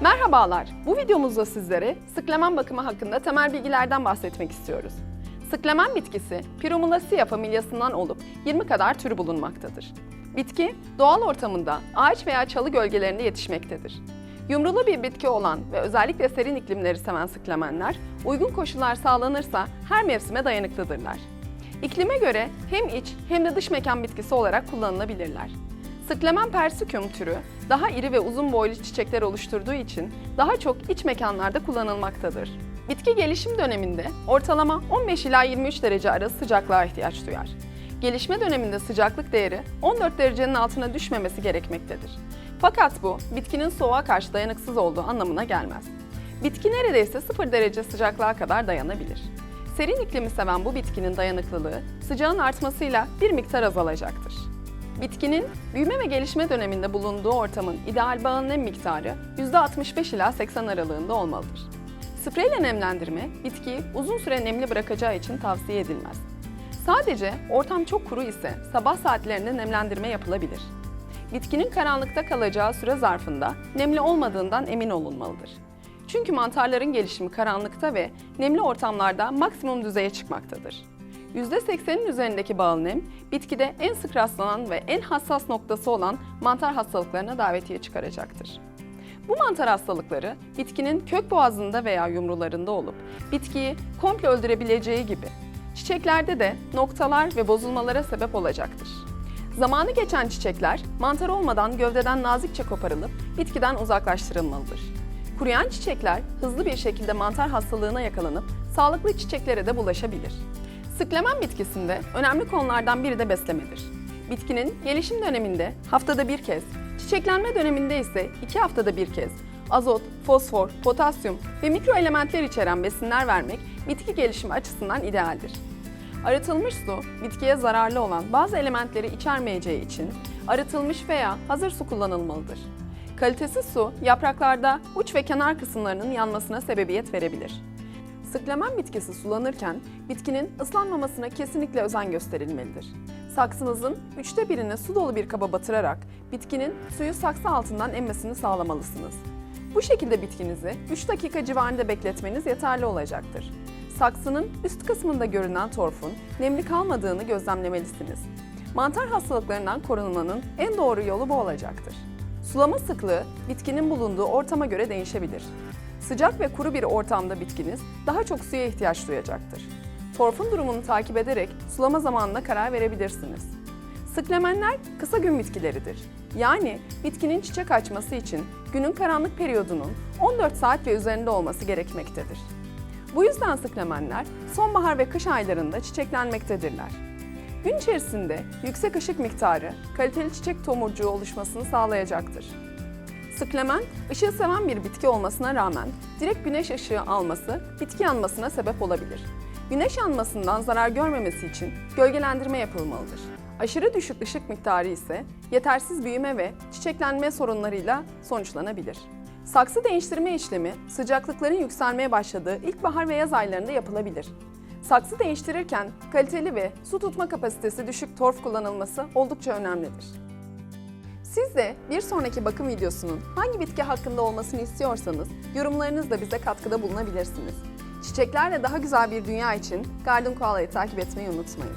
Merhabalar, bu videomuzda sizlere sıklemen bakımı hakkında temel bilgilerden bahsetmek istiyoruz. Sıklemen bitkisi Primulaceae familyasından olup 20 kadar türü bulunmaktadır. Bitki, doğal ortamında ağaç veya çalı gölgelerinde yetişmektedir. Yumrulu bir bitki olan ve özellikle serin iklimleri seven sıklemenler, uygun koşullar sağlanırsa her mevsime dayanıklıdırlar. İklime göre hem iç hem de dış mekan bitkisi olarak kullanılabilirler. Sıklemen persicum türü daha iri ve uzun boylu çiçekler oluşturduğu için daha çok iç mekanlarda kullanılmaktadır. Bitki gelişim döneminde ortalama 15 ila 23 derece arası sıcaklığa ihtiyaç duyar. Gelişme döneminde sıcaklık değeri 14 derecenin altına düşmemesi gerekmektedir. Fakat bu bitkinin soğuğa karşı dayanıksız olduğu anlamına gelmez. Bitki neredeyse 0 derece sıcaklığa kadar dayanabilir. Serin iklimi seven bu bitkinin dayanıklılığı sıcağın artmasıyla bir miktar azalacaktır. Bitkinin büyüme ve gelişme döneminde bulunduğu ortamın ideal bağın nem miktarı %65 ila 80 aralığında olmalıdır. Spreyle nemlendirme, bitkiyi uzun süre nemli bırakacağı için tavsiye edilmez. Sadece ortam çok kuru ise sabah saatlerinde nemlendirme yapılabilir. Bitkinin karanlıkta kalacağı süre zarfında nemli olmadığından emin olunmalıdır. Çünkü mantarların gelişimi karanlıkta ve nemli ortamlarda maksimum düzeye çıkmaktadır. %80'in üzerindeki bağıl nem, bitkide en sık rastlanan ve en hassas noktası olan mantar hastalıklarına davetiye çıkaracaktır. Bu mantar hastalıkları bitkinin kök boğazında veya yumrularında olup bitkiyi komple öldürebileceği gibi çiçeklerde de noktalar ve bozulmalara sebep olacaktır. Zamanı geçen çiçekler mantar olmadan gövdeden nazikçe koparılıp bitkiden uzaklaştırılmalıdır. Kuruyan çiçekler hızlı bir şekilde mantar hastalığına yakalanıp sağlıklı çiçeklere de bulaşabilir. Sıklemen bitkisinde önemli konulardan biri de beslemedir. Bitkinin gelişim döneminde haftada bir kez, çiçeklenme döneminde ise iki haftada bir kez azot, fosfor, potasyum ve mikro elementler içeren besinler vermek bitki gelişimi açısından idealdir. Arıtılmış su, bitkiye zararlı olan bazı elementleri içermeyeceği için arıtılmış veya hazır su kullanılmalıdır. Kalitesiz su, yapraklarda uç ve kenar kısımlarının yanmasına sebebiyet verebilir. Sıklemen bitkisi sulanırken bitkinin ıslanmamasına kesinlikle özen gösterilmelidir. Saksınızın üçte birini su dolu bir kaba batırarak bitkinin suyu saksı altından emmesini sağlamalısınız. Bu şekilde bitkinizi 3 dakika civarında bekletmeniz yeterli olacaktır. Saksının üst kısmında görünen torfun nemli kalmadığını gözlemlemelisiniz. Mantar hastalıklarından korunmanın en doğru yolu bu olacaktır. Sulama sıklığı bitkinin bulunduğu ortama göre değişebilir. Sıcak ve kuru bir ortamda bitkiniz daha çok suya ihtiyaç duyacaktır. Torfun durumunu takip ederek sulama zamanına karar verebilirsiniz. Sıklemenler kısa gün bitkileridir. Yani bitkinin çiçek açması için günün karanlık periyodunun 14 saat ve üzerinde olması gerekmektedir. Bu yüzden sıklemenler sonbahar ve kış aylarında çiçeklenmektedirler. Gün içerisinde yüksek ışık miktarı kaliteli çiçek tomurcuğu oluşmasını sağlayacaktır. Sıklemen, ışığı seven bir bitki olmasına rağmen direkt güneş ışığı alması bitki yanmasına sebep olabilir. Güneş yanmasından zarar görmemesi için gölgelendirme yapılmalıdır. Aşırı düşük ışık miktarı ise yetersiz büyüme ve çiçeklenme sorunlarıyla sonuçlanabilir. Saksı değiştirme işlemi sıcaklıkların yükselmeye başladığı ilkbahar ve yaz aylarında yapılabilir. Saksı değiştirirken kaliteli ve su tutma kapasitesi düşük torf kullanılması oldukça önemlidir. Siz de bir sonraki bakım videosunun hangi bitki hakkında olmasını istiyorsanız yorumlarınızla bize katkıda bulunabilirsiniz. Çiçeklerle daha güzel bir dünya için Garden Koala'yı takip etmeyi unutmayın.